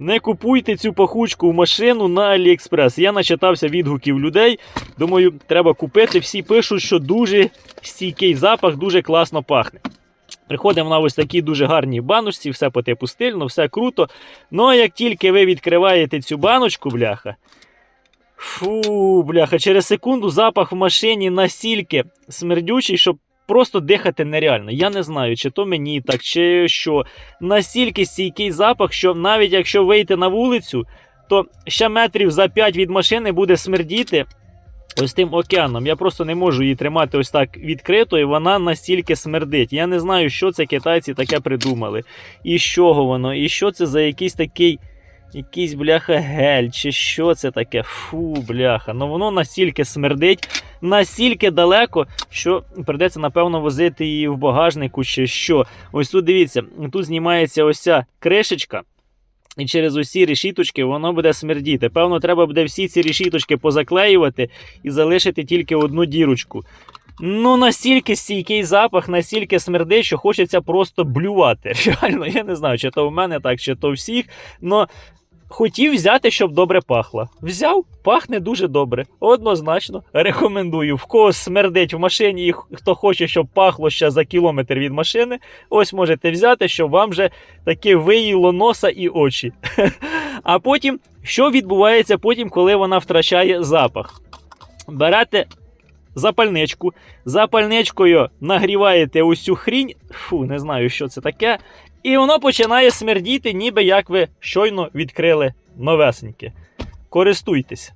Не купуйте цю пахучку в машину на Аліекспрес. Я начитався відгуків людей. Думаю, треба купити. Всі пишуть, що дуже стійкий запах, дуже класно пахне. Приходить вона ось такій дуже гарній баночці, все по типу стильно, все круто. Ну а як тільки ви відкриваєте цю баночку, бляха. Фу, бляха, через секунду запах в машині настільки смердючий, що просто дихати нереально. Я не знаю, чи то мені так, чи що. Настільки стійкий запах, що навіть якщо вийти на вулицю, то ще метрів за 5 від машини буде смердіти. Ось тим океаном. Я просто не можу її тримати ось так відкрито, і вона настільки смердить. Я не знаю, що це китайці таке придумали. І з чого воно, і що це за якийсь такий. Якийсь бляха гель, чи що це таке? Фу, бляха. Ну воно настільки смердить, настільки далеко, що придеться, напевно, возити її в багажнику, чи що. Ось тут дивіться, тут знімається ось ця кришечка. І через усі решіточки воно буде смердіти. Певно, треба буде всі ці решіточки позаклеювати і залишити тільки одну дірочку. Ну, настільки стійкий запах, настільки смердить, що хочеться просто блювати. Реально, я не знаю, чи то в мене так, чи то всіх. Но хотів взяти, щоб добре пахло. Взяв, пахне дуже добре. Однозначно, рекомендую. В кого смердить в машині, і хто хоче, щоб пахло ще за кілометр від машини, ось можете взяти, щоб вам вже таке виїло носа і очі. А потім, що відбувається потім, коли вона втрачає запах? Берете запальничку, запальничкою нагріваєте усю хрінь, фу, не знаю, що це таке, і воно починає смердіти, ніби як ви щойно відкрили новесеньке. Користуйтесь.